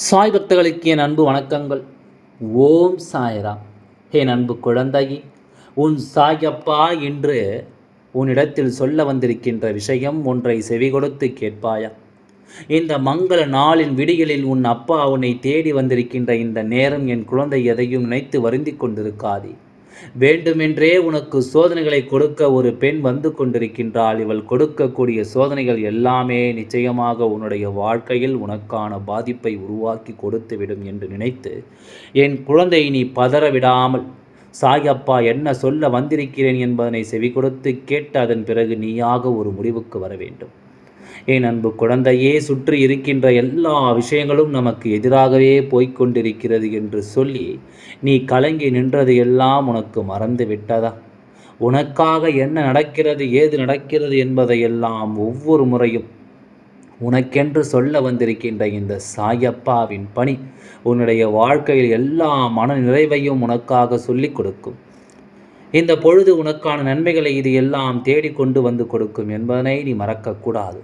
சாய் பக்தர்களுக்கு என் அன்பு வணக்கங்கள். ஓம் சாய்ராம். என் அன்பு குழந்தை உன் சாயப்பா என்று உன்னிடத்தில் சொல்ல வந்திருக்கின்ற விஷயம் ஒன்றை செவி கொடுத்து கேட்பாயா? இந்த மங்கள நாளின் விடிகளில் உன் அப்பா உன்னை தேடி வந்திருக்கின்ற இந்த நேரம் என் குழந்தை எதையும் நினைத்து வருந்திக் கொண்டிருக்காதே. வேண்டுமென்றே உனக்கு சோதனைகளை கொடுக்க ஒரு பெண் வந்து கொண்டிருக்கின்றாள். இவள் கொடுக்கக்கூடிய சோதனைகள் எல்லாமே நிச்சயமாக உன்னுடைய வாழ்க்கையில் உனக்கான பாதிப்பை உருவாக்கி கொடுத்துவிடும் என்று நினைத்து என் குழந்தை நீ பதற விடாமல் சாயப்பா என்ன சொல்ல வந்திருக்கிறேன்? என்பதனை செவி கொடுத்து கேட்டு அதன் பிறகு நீயாக ஒரு முடிவுக்கு வர வேண்டும். என் அன்பு குழந்தையே சுற்றி இருக்கின்ற எல்லா விஷயங்களும் நமக்கு எதிராகவே போய்கொண்டிருக்கிறது என்று சொல்லி நீ கலங்கி நின்றது எல்லாம் உனக்கு மறந்து விட்டதா? உனக்காக என்ன நடக்கிறது ஏது நடக்கிறது என்பதையெல்லாம் ஒவ்வொரு முறையும் உனக்கென்று சொல்ல வந்திருக்கின்ற இந்த சாயப்பாவின் பணி உன்னுடைய வாழ்க்கையில் எல்லா மன நிறைவையும் உனக்காக சொல்லிக் கொடுக்கும். இந்த பொழுது உனக்கான நன்மைகளை இது எல்லாம் தேடிக்கொண்டு வந்து கொடுக்கும் என்பதனை நீ மறக்கக்கூடாது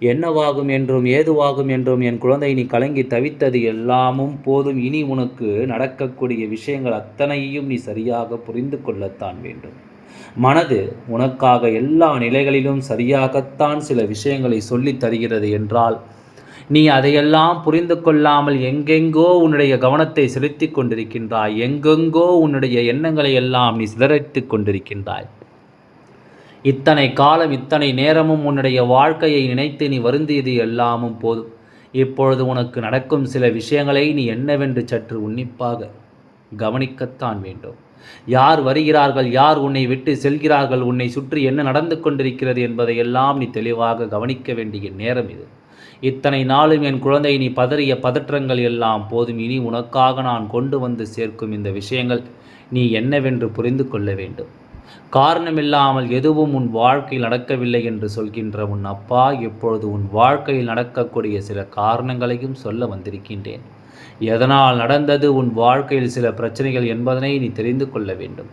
என்னவாகும் என்றும் ஏதுவாகும் என்றும் என் குழந்தை நீ கலங்கி தவித்தது எல்லாமும் போதும். இனி உனக்கு நடக்கக்கூடிய விஷயங்கள் அத்தனையும் நீ சரியாக புரிந்து கொள்ளத்தான் வேண்டும். மனது உனக்காக எல்லா நிலைகளிலும் சரியாகத்தான் சில விஷயங்களை சொல்லித் தருகிறது என்றால் நீ அதையெல்லாம் புரிந்து கொள்ளாமல் எங்கெங்கோ உன்னுடைய கவனத்தை செலுத்தி கொண்டிருக்கின்றாய். எங்கெங்கோ உன்னுடைய எண்ணங்களை எல்லாம் நீ சிதறடித்து கொண்டிருக்கின்றாய். இத்தனை காலம் இத்தனை நேரமும் உன்னுடைய வாழ்க்கையை நினைத்து நீ வருந்தியது எல்லாமும் போதும். இப்பொழுது உனக்கு நடக்கும் சில விஷயங்களை நீ என்னவென்று சற்று உன்னிப்பாக கவனிக்கத்தான் வேண்டும். யார் வருகிறார்கள் யார் உன்னை விட்டு செல்கிறார்கள் உன்னை சுற்றி என்ன நடந்து கொண்டிருக்கிறது என்பதையெல்லாம் நீ தெளிவாக கவனிக்க வேண்டிய நேரம் இது. இத்தனை நாளும் என் குழந்தை நீ பதறிய பதற்றங்கள் எல்லாம் போதும். இனி உனக்காக நான் கொண்டு வந்து சேர்க்கும் இந்த விஷயங்கள் நீ என்னவென்று புரிந்து கொள்ள வேண்டும். காரணமில்லாமல் எதுவும் உன் வாழ்க்கையில் நடக்கவில்லை என்று சொல்கின்ற உன் அப்பா இப்பொழுது உன் வாழ்க்கையில் நடக்கக்கூடிய சில காரணங்களையும் சொல்ல வந்திருக்கின்றேன். எதனால் நடந்தது உன் வாழ்க்கையில் சில பிரச்சனைகள் என்பதனை நீ தெரிந்து கொள்ள வேண்டும்.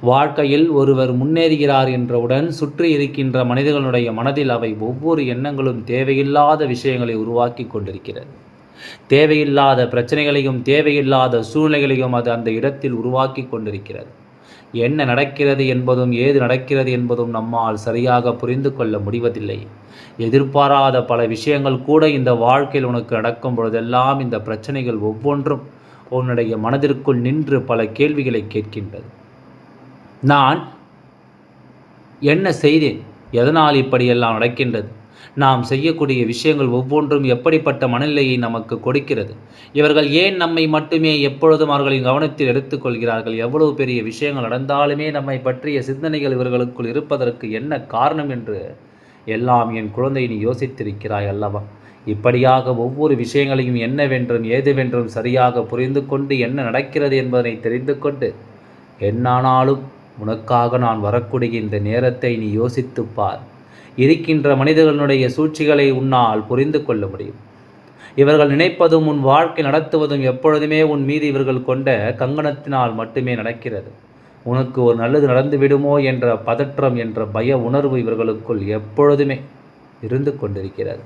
வாழ்க்கையில் ஒருவர் முன்னேறுகிறார் என்றவுடன் சுற்றி இருக்கின்ற மனிதர்களுடைய மனதில் அவை ஒவ்வொரு எண்ணங்களும் தேவையில்லாத விஷயங்களை உருவாக்கி கொண்டிருக்கிறது. தேவையில்லாத பிரச்சனைகளையும் தேவையில்லாத சூழ்நிலைகளையும் அது அந்த இடத்தில் உருவாக்கி கொண்டிருக்கிறது. என்ன நடக்கிறது என்பதும் ஏது நடக்கிறது என்பதும் நம்மால் சரியாக புரிந்து கொள்ள முடிவதில்லை. எதிர்பாராத பல விஷயங்கள் கூட இந்த வாழ்க்கையில் உனக்கு நடக்கும் பொழுதெல்லாம் இந்த பிரச்சனைகள் ஒவ்வொன்றும் உன்னுடைய மனதிற்குள் நின்று பல கேள்விகளை கேட்கின்றது. நான் என்ன செய்தேன்? எதனால் இப்படியெல்லாம் நடக்கின்றது? நாம் செய்யக்கூடிய விஷயங்கள் ஒவ்வொன்றும் எப்படிப்பட்ட மனநிலையை நமக்கு கொடுக்கிறது? இவர்கள் ஏன் நம்மை மட்டுமே எப்பொழுதும் அவர்களின் கவனத்தில் எடுத்துக்கொள்கிறார்கள்? எவ்வளவு பெரிய விஷயங்கள் நடந்தாலுமே நம்மை பற்றிய சிந்தனைகள் இவர்களுக்குள் இருப்பதற்கு என்ன காரணம் என்று எல்லாம் என் குழந்தை நீ யோசித்திருக்கிறாய் அல்லவா? இப்படியாக ஒவ்வொரு விஷயங்களையும் என்னவென்றும் ஏதுவென்றும் சரியாக புரிந்து கொண்டு என்ன நடக்கிறது என்பதனை தெரிந்து கொண்டு என்னானாலும் உனக்காக நான் வரக்கூடிய இந்த நேரத்தை நீ யோசித்துப் பார். இருக்கின்ற மனிதர்களுடைய சூழ்ச்சிகளை உன்னால் புரிந்து கொள்ள முடியும். இவர்கள் நினைப்பதும் உன் வாழ்க்கை நடத்துவதும் எப்பொழுதுமே உன் மீது இவர்கள் கொண்ட கங்கணத்தினால் மட்டுமே நடக்கிறது. உனக்கு ஒரு நல்லது நடந்து விடுமோ என்ற பதற்றம் என்ற பய உணர்வு இவர்களுக்குள் எப்பொழுதுமே இருந்து கொண்டிருக்கிறது.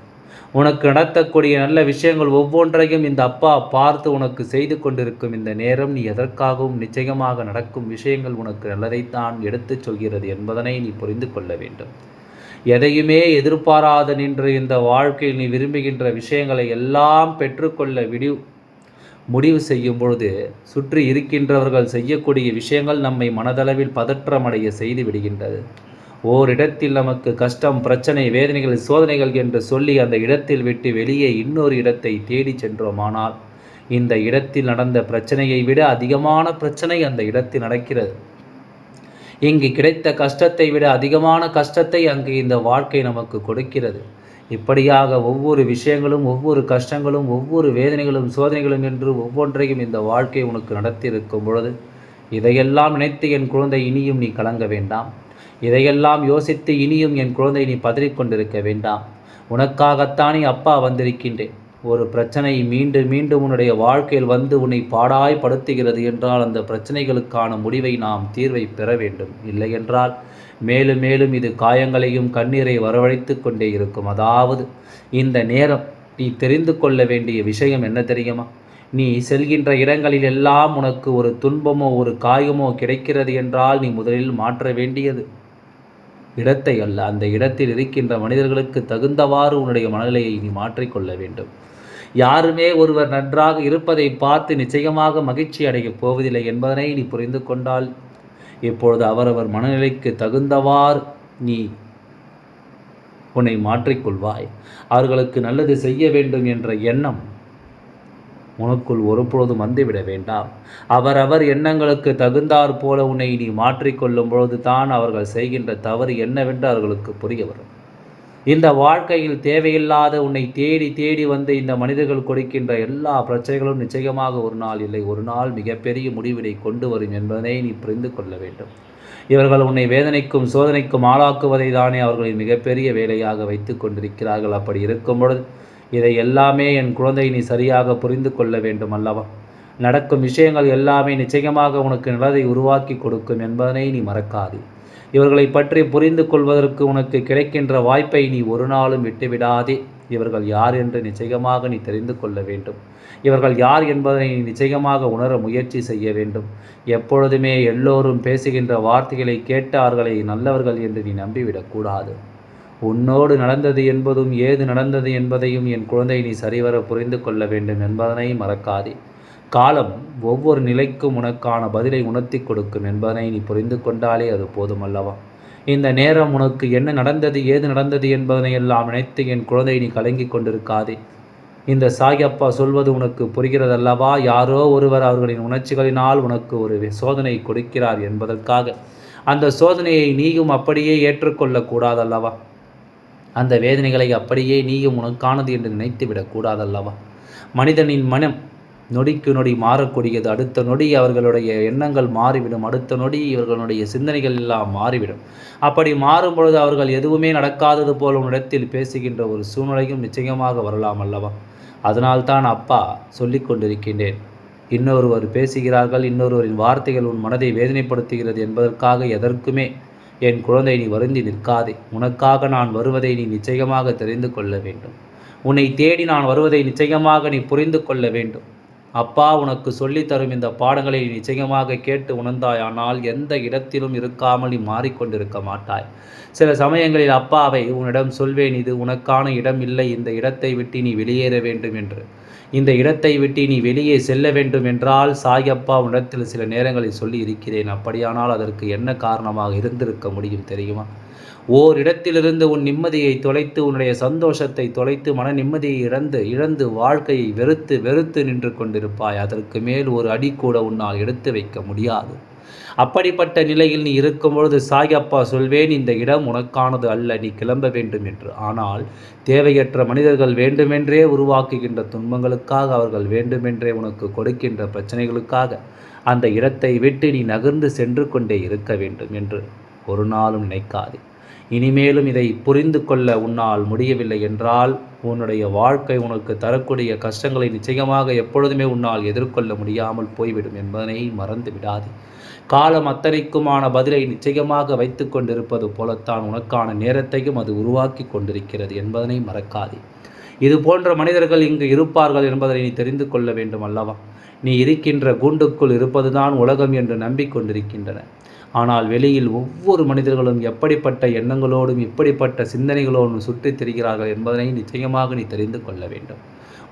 உனக்கு நடத்தக்கூடிய நல்ல விஷயங்கள் ஒவ்வொன்றையும் இந்த அப்பா பார்த்து உனக்கு செய்து கொண்டிருக்கும் இந்த நேரம் நீ எதற்காகவும் நிச்சயமாக நடக்கும் விஷயங்கள் உனக்கு நல்லதைத்தான் எடுத்துச் சொல்கிறது என்பதனை நீ புரிந்து கொள்ள வேண்டும். எதையுமே எதிர்பாராத நின்று இந்த வாழ்க்கையில் நீ விரும்புகின்ற விஷயங்களை எல்லாம் பெற்றுக்கொள்ள விடு முடிவு செய்யும் பொழுது சுற்றி இருக்கின்றவர்கள் செய்யக்கூடிய விஷயங்கள் நம்மை மனதளவில் பதற்றமடைய செய்து விடுகின்றது. ஓரிடத்தில் நமக்கு கஷ்டம் பிரச்சனை வேதனைகள் சோதனைகள் என்று சொல்லி அந்த இடத்தில் விட்டு வெளியே இன்னொரு இடத்தை தேடி சென்றோமானால் இந்த இடத்தில் நடந்த பிரச்சனையை விட அதிகமான பிரச்சனை அந்த இடத்தில் நடக்கிறது. இங்கு கிடைத்த கஷ்டத்தை விட அதிகமான கஷ்டத்தை அங்கு இந்த வாழ்க்கை நமக்கு கொடுக்கிறது. இப்படியாக ஒவ்வொரு விஷயங்களும் ஒவ்வொரு கஷ்டங்களும் ஒவ்வொரு வேதனைகளும் சோதனைகளும் என்று ஒவ்வொன்றையும் இந்த வாழ்க்கை உனக்கு நடத்தியிருக்கும் பொழுது இதையெல்லாம் நினைத்து என் குழந்தை இனியும் நீ கலங்க வேண்டாம். இதையெல்லாம் யோசித்து இனியும் என் குழந்தை நீ பதறிக்கொண்டிருக்க வேண்டாம். உனக்காகத்தானே அப்பா வந்திருக்கின்றேன். ஒரு பிரச்சனை மீண்டும் மீண்டும் உன்னுடைய வாழ்க்கையில் வந்து உன்னை பாடாய்படுத்துகிறது என்றால் அந்த பிரச்சனைகளுக்கான முடிவை நாம் தீர்வை பெற வேண்டும். இல்லை என்றால் மேலும் மேலும் இது காயங்களையும் கண்ணீரை வரவழைத்து கொண்டே இருக்கும். அதாவது இந்த நேரம் நீ தெரிந்து கொள்ள வேண்டிய விஷயம் என்ன தெரியுமா? நீ செல்கின்ற இடங்களில் எல்லாம் உனக்கு ஒரு துன்பமோ ஒரு காயமோ கிடைக்கிறது என்றால் நீ முதலில் மாற்ற வேண்டியது. இடத்தை அல்ல அந்த இடத்தில் இருக்கின்ற மனிதர்களுக்கு தகுந்தவாறு உன்னுடைய மனநிலையை நீ மாற்றிக்கொள்ள வேண்டும். யாருமே ஒருவர் நன்றாக இருப்பதை பார்த்து நிச்சயமாக மகிழ்ச்சி அடையப் போவதில்லை என்பதனை நீ புரிந்து கொண்டால். இப்பொழுது அவரவர் மனநிலைக்கு தகுந்தவார் நீ உன்னை மாற்றிக்கொள்வாய். அவர்களுக்கு நல்லது செய்ய வேண்டும் என்ற எண்ணம் உனக்குள் ஒருபொழுதும் வந்துவிட வேண்டாம். அவரவர் எண்ணங்களுக்கு தகுந்தாற் போல உன்னை நீ மாற்றிக்கொள்ளும் பொழுது தான் அவர்கள் செய்கின்ற தவறு என்னவென்று அவர்களுக்கு புரிய வரும். இந்த வாழ்க்கையில் தேவையில்லாத உன்னை தேடி தேடி வந்து இந்த மனிதர்கள் கொடுக்கின்ற எல்லா பிரச்சனைகளும் நிச்சயமாக ஒரு நாள் இல்லை. ஒரு நாள் மிகப்பெரிய முடிவினை கொண்டு வரும் என்பதனை நீ புரிந்து கொள்ள வேண்டும். இவர்கள் உன்னை வேதனைக்கும் சோதனைக்கும் ஆளாக்குவதை தானே அவர்களின் மிகப்பெரிய வேலையாக வைத்து கொண்டிருக்கிறார்கள். அப்படி இருக்கும் பொழுது இதை எல்லாமே என் குழந்தை நீ சரியாக புரிந்து கொள்ள வேண்டும் அல்லவா? நடக்கும் விஷயங்கள் எல்லாமே நிச்சயமாக உனக்கு நல்லதை உருவாக்கி கொடுக்கும் என்பதனை நீ மறக்காதே. இவர்களை பற்றி புரிந்து கொள்வதற்கு உனக்கு கிடைக்கின்ற வாய்ப்பை நீ ஒரு நாளும் விட்டுவிடாதே. இவர்கள் யார் என்று நிச்சயமாக நீ தெரிந்து கொள்ள வேண்டும். இவர்கள் யார் என்பதை நீ நிச்சயமாக உணர முயற்சி செய்ய வேண்டும். எப்பொழுதுமே எல்லோரும் பேசுகின்ற வார்த்தைகளை கேட்டார்களை நல்லவர்கள் என்று நீ நம்பிவிடக்கூடாது உன்னோடு நடந்தது என்பதும் ஏது நடந்தது என்பதையும் என் குழந்தை நீ சரிவர புரிந்து கொள்ள வேண்டும் என்பதனை மறக்காதே. காலம் ஒவ்வொரு நிலைக்கும் உனக்கான பதிலை உணர்த்தி கொடுக்கும் என்பதனை நீ புரிந்து கொண்டாலே அது போதுமல்லவா இந்த நேரம் உனக்கு என்ன நடந்தது ஏது நடந்தது என்பதனை எல்லாம் நினைத்து என் குழந்தை நீ கலங்கி கொண்டிருக்காதே. இந்த சாயப்பா சொல்வது உனக்கு புரிகிறதல்லவா? யாரோ ஒருவர் அவர்களின் உணர்ச்சிகளினால் உனக்கு ஒரு சோதனை கொடுக்கிறார் என்பதற்காக. அந்த சோதனையை நீயும் அப்படியே ஏற்றுக்கொள்ளக்கூடாதல்லவா அந்த வேதனைகளை அப்படியே நீயும் உனக்கானது என்று நினைத்து விடக்கூடாதல்லவா மனிதனின் மனம் நொடிக்கு நொடி மாறக்கூடியது. அடுத்த நொடி அவர்களுடைய எண்ணங்கள் மாறிவிடும். அடுத்த நொடி இவர்களுடைய சிந்தனைகள் எல்லாம் மாறிவிடும். அப்படி மாறும் பொழுது அவர்கள் எதுவுமே நடக்காதது போல உன்னிடத்தில் பேசுகின்ற ஒரு சூழ்நிலையும் நிச்சயமாக வரலாம் அல்லவா? அதனால்தான் அப்பா சொல்லிக் கொண்டிருக்கின்றேன். இன்னொருவர் பேசுகிறார்கள். இன்னொருவரின் வார்த்தைகள் உன் மனதை வேதனைப்படுத்துகிறது என்பதற்காக எதற்குமே என் குழந்தை நீ வருந்தி நிற்காதே. உனக்காக நான் வருவதை நீ நிச்சயமாக தெரிந்து கொள்ள வேண்டும். உன்னை தேடி நான் வருவதை நிச்சயமாக நீ புரிந்து கொள்ள வேண்டும். அப்பா உனக்கு சொல்லித்தரும் இந்த பாடங்களை நிச்சயமாக கேட்டு உணர்ந்தாயானால் எந்த இடத்திலும் இருக்காமல் நீ மாறிக்கொண்டிருக்க மாட்டாய். சில சமயங்களில் அப்பாவை உன்னிடம் சொல்வேன் இது உனக்கான இடம் இல்லை இந்த இடத்தை விட்டு நீ வெளியேற வேண்டும் என்று. இந்த இடத்தை விட்டு நீ வெளியே செல்ல வேண்டும் என்றால் சாயப்பா உன்னிடத்தில் சில நேரங்களில் சொல்லி இருக்கிறேன் அப்படியானால் அதற்கு என்ன காரணமாக இருந்திருக்க முடியும் தெரியுமா? ஓர் இடத்திலிருந்து உன் நிம்மதியை தொலைத்து உன்னுடைய சந்தோஷத்தை தொலைத்து மன நிம்மதியை இழந்து இழந்து வாழ்க்கையை வெறுத்து வெறுத்து நின்று கொண்டிருப்பாய். அதற்கு மேல் ஒரு அடி கூட உன்னால் எடுத்து வைக்க முடியாது. அப்படிப்பட்ட நிலையில் நீ இருக்கும் பொழுது சாயப்பா சொல்வேன் இந்த இடம் உனக்கானது அல்ல நீ கிளம்ப வேண்டும் என்று. ஆனால் தேவையற்ற மனிதர்கள் வேண்டுமென்றே உருவாக்குகின்ற துன்பங்களுக்காக அவர்கள் வேண்டுமென்றே உனக்கு கொடுக்கின்ற பிரச்சனைகளுக்காக அந்த இடத்தை விட்டு நீ நகர்ந்து சென்று கொண்டே இருக்க வேண்டும் என்று ஒரு நாளும் நினைக்காதே. இனிமேலும் இதை புரிந்து கொள்ள உன்னால் முடியவில்லை என்றால் உன்னுடைய வாழ்க்கை உனக்கு தரக்கூடிய கஷ்டங்களை நிச்சயமாக எப்பொழுதுமே உன்னால் எதிர்கொள்ள முடியாமல் போய்விடும் என்பதனை மறந்து விடாது. காலம் அத்தனைக்குமான பதிலை நிச்சயமாக வைத்து கொண்டிருப்பது போலத்தான் உனக்கான நேரத்தையும் அது உருவாக்கி கொண்டிருக்கிறது என்பதனை மறக்காதே. இது போன்ற மனிதர்கள் இங்கு இருப்பார்கள் என்பதை நீ தெரிந்து கொள்ள வேண்டும் அல்லவா? நீ இருக்கின்ற கூண்டுக்குள் இருப்பதுதான் உலகம் என்று நம்பிக்கொண்டிருக்கின்றன ஆனால் வெளியில் ஒவ்வொரு மனிதர்களும் எப்படிப்பட்ட எண்ணங்களோடும் இப்படிப்பட்ட சிந்தனைகளோடும் சுற்றித் திரிகிறார்கள் என்பதனை நிச்சயமாக நீ தெரிந்து கொள்ள வேண்டும்.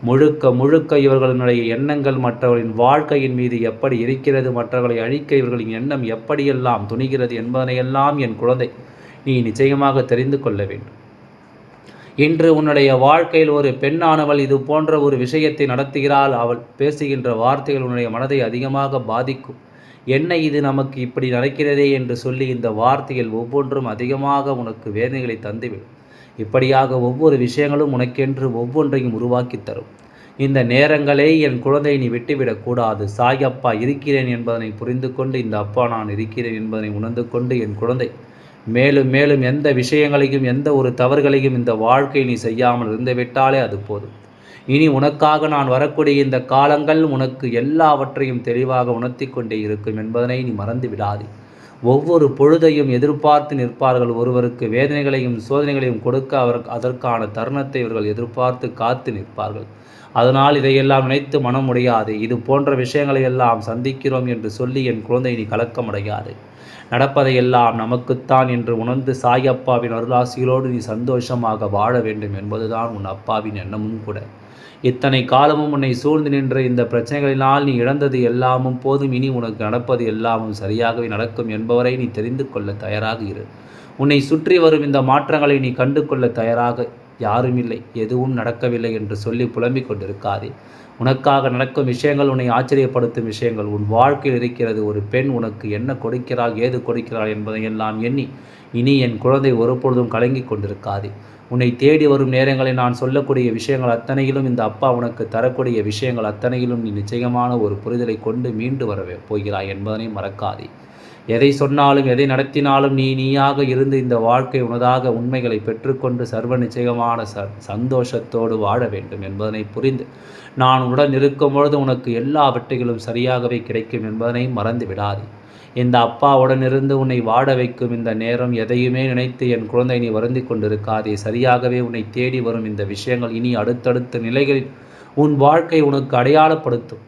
முழுக்க முழுக்க இவர்களுடைய எண்ணங்கள் மற்றவர்களின் வாழ்க்கையின் மீது எப்படி இருக்கிறது மற்றவர்களை அழிக்க இவர்களின் எண்ணம் எப்படியெல்லாம் துணிகிறது என்பதனையெல்லாம் என் குழந்தை நீ நிச்சயமாக தெரிந்து கொள்ள வேண்டும். இன்று உன்னுடைய வாழ்க்கையில் ஒரு பெண்ணானவள் இது போன்ற ஒரு விஷயத்தை நடத்துகிறாள். அவள் பேசுகின்ற வார்த்தைகள் உன்னுடைய மனதை அதிகமாக பாதிக்கும். என்ன இது நமக்கு இப்படி நடக்கிறதே என்று சொல்லி இந்த வார்த்தைகள் ஒவ்வொன்றும் அதிகமாக உனக்கு வேதனைகளை தந்துவிடும். இப்படியாக ஒவ்வொரு விஷயங்களும் உனக்கென்று ஒவ்வொன்றையும் உருவாக்கி தரும். இந்த நேரங்களே என் குழந்தை நீ விட்டுவிடக்கூடாது சாய் அப்பா இருக்கிறேன் என்பதனை புரிந்து கொண்டு இந்த அப்பா நான் இருக்கிறேன் என்பதனை உணர்ந்து கொண்டு என் குழந்தை. மேலும் மேலும் எந்த விஷயங்களையும் எந்த ஒரு தவறுகளையும் இந்த வாழ்க்கை நீ செய்யாமல் இருந்துவிட்டாலே அது போதும். இனி உனக்காக நான் வரக்கூடிய இந்த காலங்கள் உனக்கு எல்லாவற்றையும் தெளிவாக உணர்த்தி கொண்டே இருக்கும் என்பதனை நீ மறந்து விடாதே. ஒவ்வொரு பொழுதையும் எதிர்பார்த்து நிற்பார்கள் ஒருவருக்கு வேதனைகளையும் சோதனைகளையும் கொடுக்க அவர் அதற்கான தருணத்தை இவர்கள் எதிர்பார்த்து காத்து நிற்பார்கள். அதனால் இதையெல்லாம் நினைத்து மனம் முடியாது இது போன்ற விஷயங்களை எல்லாம் சந்திக்கிறோம் என்று சொல்லி என் குழந்தை நீ கலக்கமடையாது. நடப்பதையெல்லாம் நமக்குத்தான் என்று உணர்ந்து சாயப்பாவின் அருளாசிகளோடு நீ சந்தோஷமாக வாழ வேண்டும் என்பதுதான் உன் அப்பாவின் எண்ணமும் கூட. இத்தனை காலமும் உன்னை சூழ்ந்து நின்ற இந்த பிரச்சனைகளினால் நீ இழந்தது எல்லாமும் போதும். இனி உனக்கு நடப்பது எல்லாமும் சரியாகவே நடக்கும் என்பவரை நீ தெரிந்து கொள்ள தயாராக இரு. உன்னை சுற்றி வரும் இந்த மாற்றங்களை நீ கண்டு கொள்ள தயாராக யாரும் இல்லை. எதுவும் நடக்கவில்லை என்று சொல்லி புலம்பிக் கொண்டிருக்காதே. உனக்காக நடக்கும் விஷயங்கள் உன்னை ஆச்சரியப்படுத்தும் விஷயங்கள். உன் வாழ்க்கையில் இருக்கிறது ஒரு பெண் உனக்கு என்ன கொடுக்கிறாள் ஏது கொடுக்கிறாள் என்பதையெல்லாம் எண்ணி இனி என் குழந்தை ஒருபொழுதும் கலங்கி கொண்டிருக்காதே. உன்னை தேடி வரும் நேரங்களில் நான் சொல்லக்கூடிய விஷயங்கள் அத்தனையிலும் இந்த அப்பா உனக்கு தரக்கூடிய விஷயங்கள் அத்தனையிலும் நீ நிச்சயமான ஒரு புரிதலை கொண்டு மீண்டு வர போகிறாய் என்பதனை மறக்காதே. எதை சொன்னாலும் எதை நடத்தினாலும் நீ நீயாக இருந்து இந்த வாழ்க்கை உனதாக உண்மைகளை பெற்றுக்கொண்டு சர்வ நிச்சயமான ச சந்தோஷத்தோடு வாழ வேண்டும் என்பதனை புரிந்து நான் உடன் இருக்கும் பொழுது உனக்கு எல்லா வெற்றிகளும் சரியாகவே கிடைக்கும் என்பதனை மறந்து விடாதே. இந்த அப்பாவுடன் இருந்து உன்னை வாட வைக்கும் இந்த நேரம் எதையுமே நினைத்து என் குழந்தை நீ வருந்தி கொண்டிருக்காதே. சரியாகவே உன்னை தேடி வரும் இந்த விஷயங்கள் இனி அடுத்தடுத்த நிலைகளில் உன் வாழ்க்கை உனக்கு அடையாளப்படுத்தும்.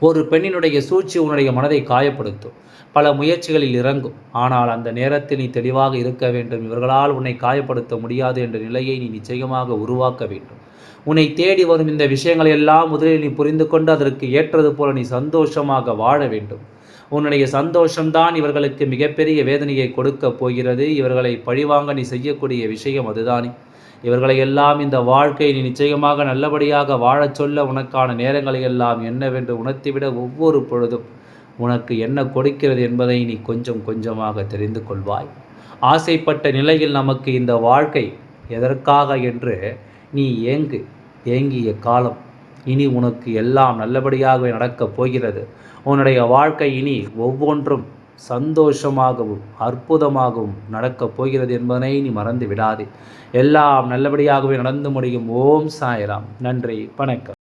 ஒரு பெண்ணினுடைய சூழ்ச்சி உன்னுடைய மனதை காயப்படுத்தும். பல முயற்சிகளில் இறங்கும். ஆனால் அந்த நேரத்தில் நீ தெளிவாக இருக்க வேண்டும். இவர்களால் உன்னை காயப்படுத்த முடியாது என்ற நிலையை நீ நிச்சயமாக உருவாக்க வேண்டும். உன்னை தேடி வரும் இந்த விஷயங்களை எல்லாம் முதலில் நீ புரிந்து கொண்டு அதற்கு ஏற்றது போல நீ சந்தோஷமாக வாழ வேண்டும். உன்னுடைய சந்தோஷம்தான் இவர்களுக்கு மிகப்பெரிய வேதனையை கொடுக்க போகிறது. இவர்களை பழிவாங்க நீ செய்யக்கூடிய விஷயம் அதுதானே. இவர்களை எல்லாம் இந்த வாழ்க்கை நீ நிச்சயமாக நல்லபடியாக வாழச் சொல்ல உனக்கான நேரங்களை எல்லாம் என்னவென்று உணர்த்திவிட ஒவ்வொரு பொழுதும் உனக்கு என்ன கொடுக்கிறது என்பதை நீ கொஞ்சம் கொஞ்சமாக தெரிந்து கொள்வாய். ஆசைப்பட்ட நிலையில் நமக்கு இந்த வாழ்க்கை எதற்காக என்று நீ ஏங்கு ஏங்கிய காலம் இனி உனக்கு எல்லாம் நல்லபடியாகவே நடக்கப் போகிறது. உன்னுடைய வாழ்க்கை இனி ஒவ்வொன்றும் சந்தோஷமாகவும் அற்புதமாகவும் நடக்கப் போகிறது என்பதனை நீ மறந்து விடாதே. எல்லாம் நல்லபடியாகவே நடந்து முடியும். ஓம் சாய்ராம். நன்றி. வணக்கம்.